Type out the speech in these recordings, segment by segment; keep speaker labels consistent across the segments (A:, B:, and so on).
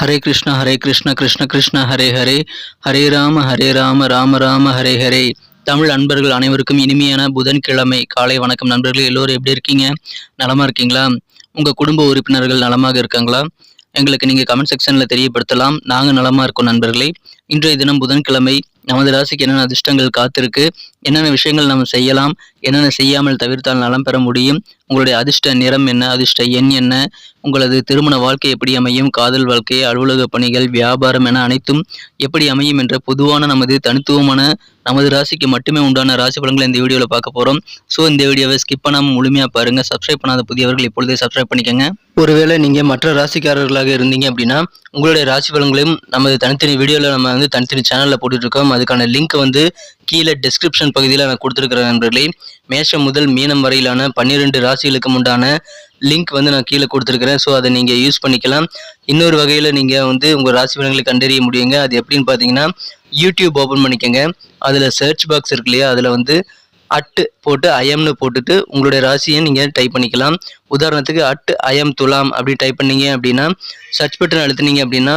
A: ஹரே கிருஷ்ண ஹரே கிருஷ்ண கிருஷ்ண கிருஷ்ண ஹரே ஹரே. ஹரே ராம ஹரே ராம ராம ராம ஹரே ஹரே. தமிழ் அன்பர்கள் அனைவருக்கும் இனிமையான புதன்கிழமை. காலை வணக்கம் நண்பர்களே எல்லோரும் எப்படி இருக்கீங்க? நலமா இருக்கீங்களா? உங்க குடும்ப உறுப்பினர்கள் நலமாக இருக்காங்களா? எங்களுக்கு நீங்க கமெண்ட் செக்ஷன்ல தெரியப்படுத்தலாம். நாங்கள் நலமா இருக்கோம் நண்பர்களே. இன்றைய தினம் புதன்கிழமை. நமது ராசிக்கு என்னென்ன அதிர்ஷ்டங்கள் காத்திருக்கு? என்னென்ன விஷயங்கள் நம்ம செய்யலாம்? என்னென்ன செய்யாமல் தவிர்த்தால் நலம் பெற முடியும்? உங்களுடைய அதிர்ஷ்ட நிறம் என்ன அதிர்ஷ்ட எண் என்ன உங்களது திருமண வாழ்க்கை எப்படி அமையும் காதல் வாழ்க்கை அலுவலக பணிகள் வியாபாரம் என அனைத்தும் எப்படி அமையும் என்ற பொதுவான நமது தனித்துவமான நமது ராசிக்கு மட்டுமே உண்டான ராசி பலன்களை இந்த வீடியோவில் பார்க்க போகிறோம் ஸோ இந்த வீடியோவை ஸ்கிப் பண்ணாமல் முழுமையாக பாருங்கள் சப்ஸ்கிரைப் பண்ணாத புதியவர்கள் இப்பொழுதே சப்ஸ்கிரைப் பண்ணிக்கோங்க. ஒருவேளை நீங்கள் மற்ற ராசிக்காரர்களாக இருந்தீங்க அப்படின்னா உங்களுடைய ராசி பலன்களையும் நமது தனித்தனி வீடியோவில் நம்ம வந்து தனித்தனி சேனலில் போட்டுட்ருக்கோம் அதுக்கான லிங்க் வந்து கீழே டிஸ்கிரிப்ஷன் பகுதியில் நான் கொடுத்துருக்கிறேன் நண்பர்களே. மேஷம் முதல் மீனம் வரையிலான பன்னிரெண்டு ராசிகளுக்கு உண்டான லிங்க் வந்து நான் கீழே கொடுத்துருக்கிறேன். ஸோ அதை நீங்கள் யூஸ் பண்ணிக்கலாம். இன்னொரு வகையில் நீங்கள் வந்து உங்கள் ராசி பலன்களை கண்டறிய முடியுங்க. அது எப்படின்னு பார்த்தீங்கன்னா யூடியூப் ஓப்பன் பண்ணிக்கோங்க. அதில் சர்ச் பாக்ஸ் இருக்கு இல்லையா? அதில் வந்து அட்டு போட்டு அயம்னு போட்டுட்டு உங்களுடைய ராசியை நீங்கள் டைப் பண்ணிக்கலாம். உதாரணத்துக்கு அட் அயம் துலாம் அப்படி டைப் பண்ணீங்க அப்படின்னா சர்ச் பட்டன் அழுத்துனீங்க அப்படின்னா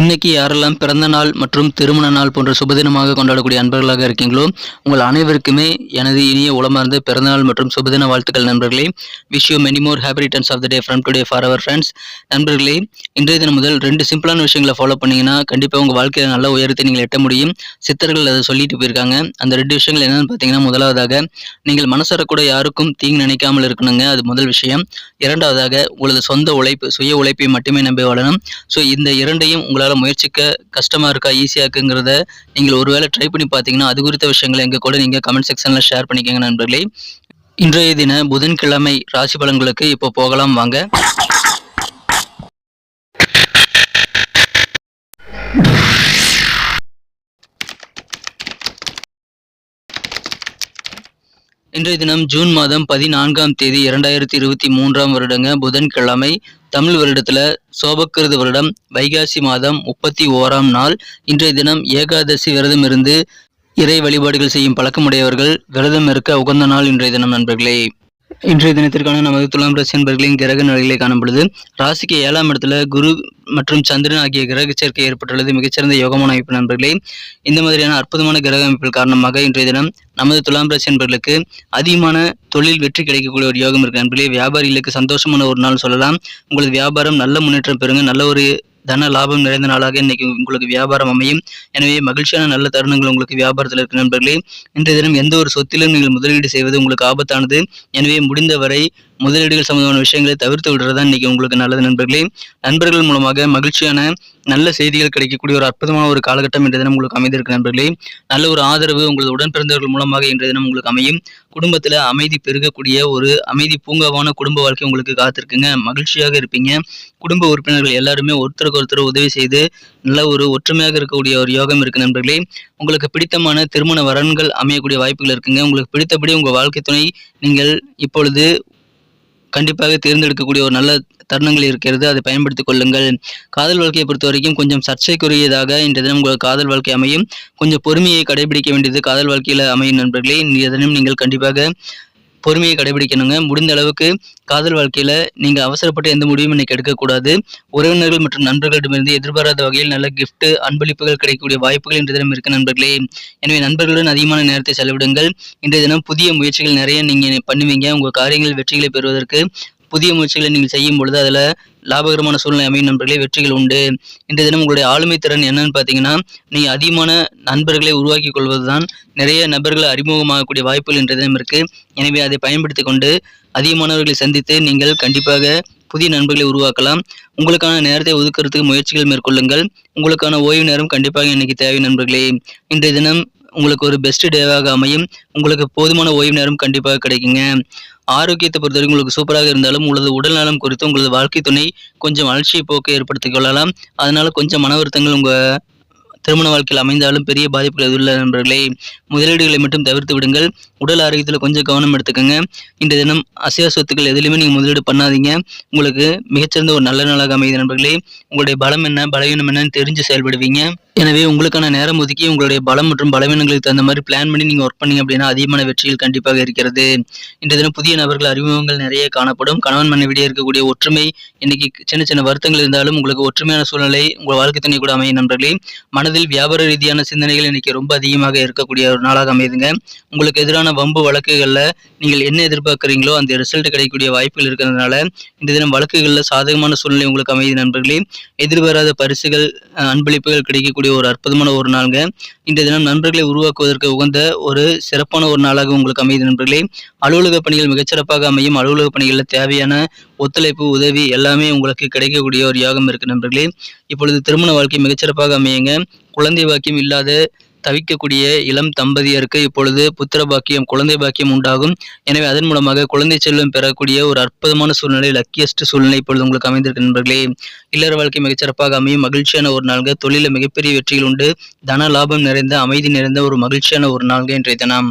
A: இன்னைக்கு யாரெல்லாம் பிறந்த நாள் மற்றும் திருமண நாள் போன்ற சுபதினமாக கொண்டாடக்கூடிய அன்பர்களாக இருக்கீங்களோ உங்கள் அனைவருக்குமே எனது இனிய உளமார்ந்த பிறந்தநாள் மற்றும் சுபதின வாழ்த்துக்கள் நண்பர்களே. Wish you many more happy returns of the day from today for our friends நண்பர்களே இன்றைய தினம் முதல் ரெண்டு சிம்பிளான விஷயங்களை ஃபாலோ பண்ணீங்கன்னா கண்டிப்பாக உங்கள் வாழ்க்கையில் நல்ல உயரத்தை நீங்கள் எட்ட முடியும். சித்தர்கள் அதை சொல்லிட்டு போயிருக்காங்க. அந்த ரெண்டு விஷயங்கள் என்னென்னு பார்த்தீங்கன்னா முதலாவதாக நீங்கள் மனசார கூட யாருக்கும் தீங்கு நினைக்காமல் இருக்கணுங்க. அது முதல் விஷயம். இரண்டாவதாக உங்களது சொந்த உழைப்பு சுய உழைப்பை மட்டுமே நம்பி வாழணும். ஸோ இந்த இரண்டையும் உங்களால் உங்களால் முயற்சிக்க கஷ்டமாக இருக்கா ஈஸியாக இருக்குங்கிறத நீங்கள் ஒருவேளை ட்ரை பண்ணி பார்த்தீங்கன்னா அது குறித்த விஷயங்களை எங்கள் கூட நீங்கள் கமெண்ட் செக்ஷனில் ஷேர் பண்ணிக்கோங்க நண்பர்களே. இன்றைய தின புதன்கிழமை ராசி பலன்களுக்கு இப்போ போகலாம் வாங்க. இன்றைய தினம் ஜூன் மாதம் பதினான்காம் தேதி இரண்டாயிரத்தி இருபத்தி மூன்றாம் வருடங்க புதன்கிழமை தமிழ் வருடத்துல சோபக்கிருத வருடம் வைகாசி மாதம் முப்பத்தி ஓராம் நாள். இன்றைய தினம் ஏகாதசி விரதம் இருந்து இறை வழிபாடுகள் செய்யும் பழக்கமுடையவர்கள் விரதம் இருக்க உகந்த நாள் இன்றைய தினம் நண்பர்களே. இன்றைய தினத்திற்கான நமது துலாம் ராசி என்பர்களின் கிரக நிலைகளை காணப்படுது. ராசிக்கு ஏழாம் இடத்துல குரு மற்றும் சந்திரன் ஆகிய கிரக சேர்க்கை ஏற்பட்டுள்ளது. மிகச்சிறந்த யோகமான அமைப்பு நண்பர்களே இந்த மாதிரியான அற்புதமான கிரக அமைப்பில் காரணமாக இன்றைய தினம் நமது துலாம் ராசி என்பர்களுக்கு அதிகமான தொழில் வெற்றி கிடைக்கக்கூடிய ஒரு யோகம் இருக்கு நண்பர்களே. வியாபாரிகளுக்கு சந்தோஷமான ஒரு நாள் சொல்லலாம். உங்களது வியாபாரம் நல்ல முன்னேற்றம் பெறுங்க. நல்ல ஒரு தன லாபம் நிறைந்த நாளாக இன்னைக்கு உங்களுக்கு வியாபாரம் அமையும். எனவே மகிழ்ச்சியான நல்ல தருணங்கள் உங்களுக்கு வியாபாரத்தில் இருக்க நண்பர்களே. இன்றைய தினம் எந்த ஒரு சொத்திலும் நீங்கள் முதலீடு செய்வது உங்களுக்கு ஆபத்தானது. எனவே முடிந்தவரை முதலீடுகள் சம்பந்தமான விஷயங்களை தவிர்த்து விடுறது தான் இன்னைக்கு உங்களுக்கு நல்லது நண்பர்களே. நண்பர்கள் மூலமாக மகிழ்ச்சியான நல்ல செய்திகள் கிடைக்கக்கூடிய ஒரு அற்புதமான ஒரு காலகட்டம் இன்றைய தினம் உங்களுக்கு அமைந்திருக்கு நண்பர்களே. நல்ல ஒரு ஆதரவு உங்களது உடன்பிறந்தவர்கள் மூலமாக இன்றைய தினம் உங்களுக்கு அமையும். குடும்பத்தில் அமைதி பெருகக்கூடிய ஒரு அமைதி பூங்காவான குடும்ப வாழ்க்கை உங்களுக்கு காத்திருக்குங்க. மகிழ்ச்சியாக இருப்பீங்க. குடும்ப உறுப்பினர்கள் எல்லாருமே ஒருத்தருக்கு ஒருத்தர் உதவி செய்து நல்ல ஒரு ஒற்றுமையாக இருக்கக்கூடிய ஒரு யோகம் இருக்கு நண்பர்களே. உங்களுக்கு பிடித்தமான திருமண வரன்கள் அமையக்கூடிய வாய்ப்புகள் இருக்குங்க. உங்களுக்கு பிடித்தபடி உங்கள் வாழ்க்கை துணை நீங்கள் இப்பொழுது கண்டிப்பாக தேர்ந்தெடுக்கக்கூடிய ஒரு நல்ல தருணங்கள் இருக்கிறது. அதை பயன்படுத்திக் கொள்ளுங்கள். காதல் வாழ்க்கையை பொறுத்த வரைக்கும் கொஞ்சம் சர்ச்சைக்குரியதாக இன்றைய தினம் உங்கள் காதல் வாழ்க்கை அமையும். கொஞ்சம் பொறுமையை கடைபிடிக்க வேண்டியது காதல் வாழ்க்கையில் அமையும் நண்பர்களே. இன்றைய தினம் நீங்கள் கண்டிப்பாக பொறுமையை கடைபிடிக்கணுங்க. முடிந்த அளவுக்கு காதல் வாழ்க்கையில் நீங்கள் அவசரப்பட்டு எந்த முடிவும் இன்றைக்கி எடுக்கக்கூடாது. உறவினர்கள் மற்றும் நண்பர்களிடமிருந்து எதிர்பாராத வகையில் நல்ல கிஃப்ட் அன்பளிப்புகள் கிடைக்கக்கூடிய வாய்ப்புகள் இன்றைய தினம் இருக்கு நண்பர்களே. எனவே நண்பர்களுடன் அதிகமான நேரத்தை செலவிடுங்கள். இன்றைய தினம் புதிய முயற்சிகள் நிறைய நீங்கள் பண்ணுவீங்க. உங்கள் காரியங்கள் வெற்றிகளை பெறுவதற்கு புதிய முயற்சிகளை நீங்கள் செய்யும் பொழுது அதில் லாபகரமான சூழ்நிலை அமையும் நண்பர்களே வெற்றிகள் உண்டு. இன்றைய தினம் உங்களுடைய ஆளுமை திறன் என்னன்னு பார்த்தீங்கன்னா நீங்கள் அதிகமான நண்பர்களை உருவாக்கி கொள்வது தான் நிறைய நபர்களை அறிமுகமாகக்கூடிய வாய்ப்புகள் இன்றைய தினம் இருக்குது எனவே அதை பயன்படுத்தி கொண்டு அதிகமானவர்களை சந்தித்து நீங்கள் கண்டிப்பாக புதிய நண்பர்களை உருவாக்கலாம். உங்களுக்கான நேரத்தை ஒதுக்கிறதுக்கு முயற்சிகள் மேற்கொள்ளுங்கள். உங்களுக்கான ஓய்வு நேரம் கண்டிப்பாக இன்னைக்கு தேவை நண்பர்களே. இன்றைய தினம் உங்களுக்கு ஒரு பெஸ்ட் டேவாக அமையும். உங்களுக்கு போதுமான ஓய்வு நேரம் கண்டிப்பாக கிடைக்குங்க. ஆரோக்கியத்தை பொறுத்தவரைக்கும் உங்களுக்கு சூப்பராக இருந்தாலும் உங்களது உடல் நலம் குறித்து உங்களது வாழ்க்கை துணை கொஞ்சம் அலட்சிய போக்கை ஏற்படுத்திக் கொள்ளலாம். அதனால கொஞ்சம் மன வருத்தங்கள் உங்கள் திருமண வாழ்க்கையில் அமைந்தாலும் பெரிய பாதிப்புகள் எதுவும் இல்லை நண்பர்களே. முதலீடுகளை மட்டும் தவிர்த்து விடுங்கள். உடல் ஆரோக்கியத்தில் கொஞ்சம் கவனம் எடுத்துக்கோங்க. இந்த தினம் அசையா சொத்துக்கள் எதுலையுமே நீங்கள் முதலீடு பண்ணாதீங்க. உங்களுக்கு மிகச்சிறந்த ஒரு நல்ல நாளாக அமையுது நண்பர்களே. உங்களுடைய பலம் என்ன பலவீனம் என்னன்னு தெரிஞ்சு செயல்படுவீங்க. எனவே உங்களுக்கான நேரம் ஒதுக்கி உங்களுடைய பலம் மற்றும் பலவீனங்களுக்கு தகுந்த மாதிரி பிளான் பண்ணி நீங்கள் ஒர்க் பண்ணீங்க அப்படின்னா அதிகமான வெற்றிகள் கண்டிப்பாக இருக்கிறது. இன்றைய தினம் புதிய நபர்கள் அறிமுகங்கள் நிறைய காணப்படும். கணவன் மனைவிடையே இருக்கக்கூடிய ஒற்றுமை இன்னைக்கு சின்ன சின்ன வருத்தங்கள் இருந்தாலும் உங்களுக்கு ஒற்றுமையான சூழ்நிலை உங்கள் வாழ்க்கை துணை கூட அமையும் நண்பர்களே. மனதில் வியாபார ரீதியான சிந்தனைகள் இன்னைக்கு ரொம்ப அதிகமாக இருக்கக்கூடிய ஒரு நாளாக அமையுதுங்க உங்களுக்கு எதிரான வம்பு வழக்குகளில் நீங்கள் என்ன எதிர்பார்க்குறீங்களோ அந்த ரிசல்ட் கிடைக்கக்கூடிய வாய்ப்புகள் இருக்கிறதுனால இந்த தினம் வழக்குகளில் சாதகமான சூழ்நிலை உங்களுக்கு அமையுது நண்பர்களே. எதிர்பாராத பரிசுகள் அன்பளிப்புகள் கிடைக்கக்கூடிய ஒரு அற்புதமான ஒரு நாளுங்க. இந்த தினம் நண்பர்களை உருவாக்குவதற்கு உகந்த ஒரு சிறப்பான ஒரு நாளாக உங்களுக்கு அமையுது நண்பர்களே. அலுவலக பணிகள் மிகச்சிறப்பாக அமையும். அலுவலக பணிகளில் தேவையான ஒத்துழைப்பு உதவி எல்லாமே உங்களுக்கு கிடைக்கக்கூடிய ஒரு யோகம் இருக்கு நண்பர்களே. இப்பொழுது திருமண வாழ்க்கை மிகச்சிறப்பாக அமையுங்க. குழந்தை வாக்கியம் இல்லாத தவிக்கக்கூடிய இளம் தம்பதியருக்கு இப்பொழுது புத்திர பாக்கியம் குழந்தை பாக்கியம் உண்டாகும். எனவே அதன் மூலமாக குழந்தை செல்வம் பெறக்கூடிய ஒரு அற்புதமான சூழ்நிலை லக்கியஸ்ட் சூழ்நிலை இப்பொழுது உங்களுக்கு அமைந்திருக்கு நண்பர்களே. இல்லற வாழ்க்கை மிகச்சிறப்பாக அமையும் மகிழ்ச்சியான ஒரு நாள்கள் தொழில மிகப்பெரிய வெற்றிகள் உண்டு. தன லாபம் நிறைந்த அமைதி நிறைந்த ஒரு மகிழ்ச்சியான ஒரு நாள்கள் இன்றைய தினம்.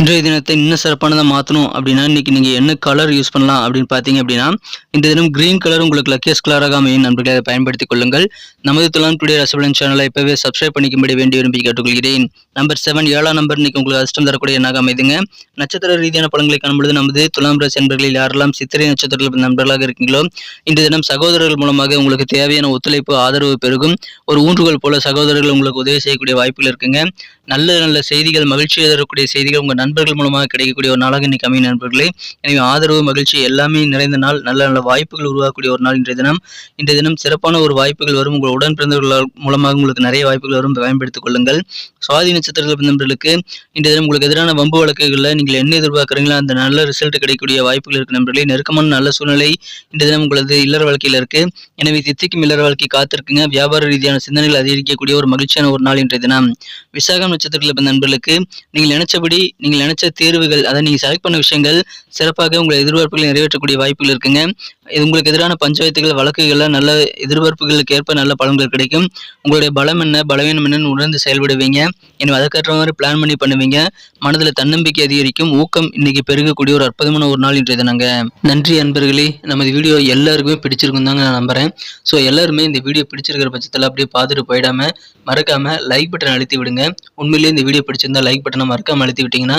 A: இன்றைய தினத்தை இன்னும் சிறப்பானதாக மாற்றணும் அப்படின்னா இன்னைக்கு நீங்கள் என்ன கலர் யூஸ் பண்ணலாம் அப்படின்னு பார்த்தீங்க அப்படின்னா இந்த தினம் கிரீன் கலர் உங்களுக்கு லக்கியஸ்ட் கலராக அமையும் நண்பர்களை அதை பயன்படுத்திக் கொள்ளுங்கள். நமது துலாம் டுடே ரசபலன் சேனலை இப்போவே சப்ஸ்கிரைப் பண்ணிக்கும்படி வேண்டி விரும்பி கேட்டுக்கொள்கிறேன். நம்பர் செவன் ஏழாம் நம்பர் இன்னைக்கு உங்களுக்கு அதிர்ஷ்டம் தரக்கூடிய எண்ணாக அமைதுங்க. நட்சத்திர ரீதியான பலன்களை காணும்பொழுது நமது துலாம் ராசி நண்பர்களில் யாரெல்லாம் சித்திரை நட்சத்திரத்தில் நண்பர்களாக இருக்கீங்களோ இந்த தினம் சகோதரர்கள் மூலமாக உங்களுக்கு தேவையான ஒத்துழைப்பு ஆதரவு பெருகும். ஒரு ஊன்றுகோல் போல சகோதரர்கள் உங்களுக்கு உதவி செய்யக்கூடிய வாய்ப்புகள் இருக்குங்க. நல்ல நல்ல செய்திகள் மகிழ்ச்சியை தரக்கூடிய செய்திகள் உங்கள் நண்பர்கள் மூலமாக கிடைக்கக்கூடிய ஒரு நாளாக இன்னைக்கு அமையும் நண்பர்களே. எனவே ஆதரவு மகிழ்ச்சி எல்லாமே நிறைந்த நாள் நல்ல நல்ல வாய்ப்புகள் உருவாக்கக்கூடிய ஒரு நாள் இன்றைய தினம். இன்றைய தினம் சிறப்பான ஒரு வாய்ப்புகள் வரும். உங்கள் உடன் பிறந்தவர்கள் மூலமாக உங்களுக்கு நிறைய வாய்ப்புகள் வரும். பயன்படுத்திக் கொள்ளுங்கள். சுவாதி நட்சத்திரத்தில் பிறந்தவர்களுக்கு இன்றைய தினம் உங்களுக்கு எதிரான வம்பு வழக்குகளில் நீங்கள் என்ன எதிர்பார்க்குறீங்களோ அந்த நல்ல ரிசல்ட் கிடைக்கக்கூடிய வாய்ப்புகள் இருக்கு நண்பர்களே. நெருக்கமான நல்ல சூழ்நிலை இன்றைய தினம் உங்களது இல்லற வாழ்க்கையில் இருக்கு. எனவே தித்திக்கும் இல்லற வாழ்க்கை காத்திருக்குங்க. வியாபார ரீதியான சிந்தனைகள் அதிகரிக்கக்கூடிய ஒரு மகிழ்ச்சியான ஒரு நாள் இன்றைய தினம். விசாகம் நட்சத்திரத்தில் பிறந்த நண்பர்களுக்கு நீங்கள் நினைச்சபடி நீங்கள் நினைச்ச தேர்வுகள் அதை நீங்கள் செலக்ட் பண்ண விஷயங்கள் சிறப்பாக உங்களை எதிர்பார்ப்புகளை நிறைவேற்றக்கூடிய வாய்ப்புகள் இருக்குங்க. இது உங்களுக்கு எதிரான பஞ்சாயத்துகள் வழக்குகள்ல நல்ல எதிர்பார்ப்புகளுக்கு ஏற்ப நல்ல பலன்கள் கிடைக்கும். உங்களுடைய பலம் என்ன பலவீனம் என்னன்னு உணர்ந்து செயல்படுவீங்க. எனவே அதற்கேற்ற மாதிரி பிளான் பண்ணி பண்ணுவீங்க. மனதில் தன்னம்பிக்கை அதிகரிக்கும். ஊக்கம் இன்னைக்கு பெருகக்கூடிய ஒரு அற்புதமான ஒரு நாள் இன்றைய தினங்க. நன்றி அன்பர்களே. நமது வீடியோ எல்லாருக்குமே பிடிச்சிருக்கும் தாங்க நான் நம்புறேன். ஸோ எல்லாருமே இந்த வீடியோ பிடிச்சிருக்கிற பட்சத்தில் அப்படியே பார்த்துட்டு போயிடாம மறக்காம லைக் பட்டன் அழுத்தி விடுங்க. உண்மையிலேயே இந்த வீடியோ பிடிச்சிருந்தா லைக் பட்டனை மறக்காம அழுத்தி விட்டீங்கன்னா